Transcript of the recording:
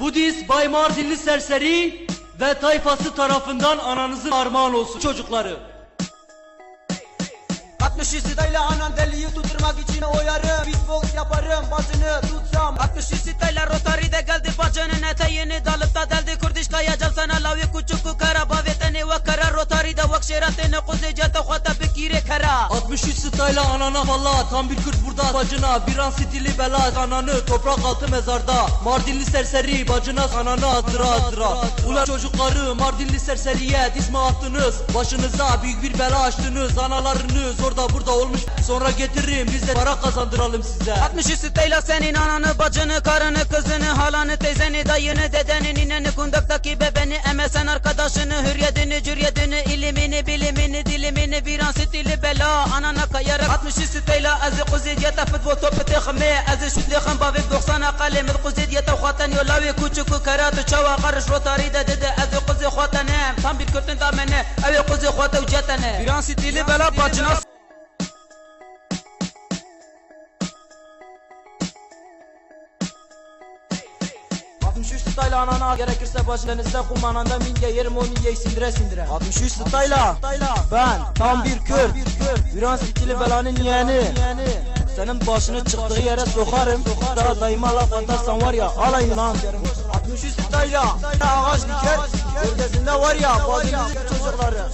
Budist Bay Mardinli serseri ve tayfası tarafından ananızın armağan olsun çocukları. 60 sitayla anan deliyi tutturmak için oyarım. Beatbox yaparım bacını tutsam. 60 sitayla rotari de geldi bacının eteğini dalıp da deldi. Kurdişkaya sana lavi küçük şeratini kuzeycete khota bikire kara. 63 stayla anana valla tam bir Kürt burada. Bacına bir an stili bela ananı toprak altı mezarda. Mardinli serseri bacına ananı hatıra hatıra Ulan çocukları Mardinli serseriye dizme attınız. Başınıza büyük bir bela açtınız. Analarınız orada burada olmuş. Sonra getiririm biz de para kazandıralım size. 60 sitayla senin ananı bacını karını kızını halanı teyzeni dayını dedeni nineni kundaktaki bebeni emesen arkadaşını hürriyetini cürriyetini ilimini bilimini dilimini bir an stili bela. Anana kayarak 60 sitayla azı kuzid yata futbol topu tekme azı şut lekhan bavik 90 kalem kuzid yata khatan yolavi küçük karatu çava. Karış rotari de dedi azı kuzi khatanem tam bir kötün tamene evi kuzi khata ucatane bir an stili bela bacına 63 stayla anana gerekirse başlarınızda kumananda minge yerim o mingeyi sindire sindire. 63 stayla ben tam bir kör bir an stili belanın yeğeni. Senin başını çıktığı yere sokarım. Daha dayıma laf atarsan var ya alayım lan 63 stayla ağaç diker Gölgesinde var ya bazı çocukları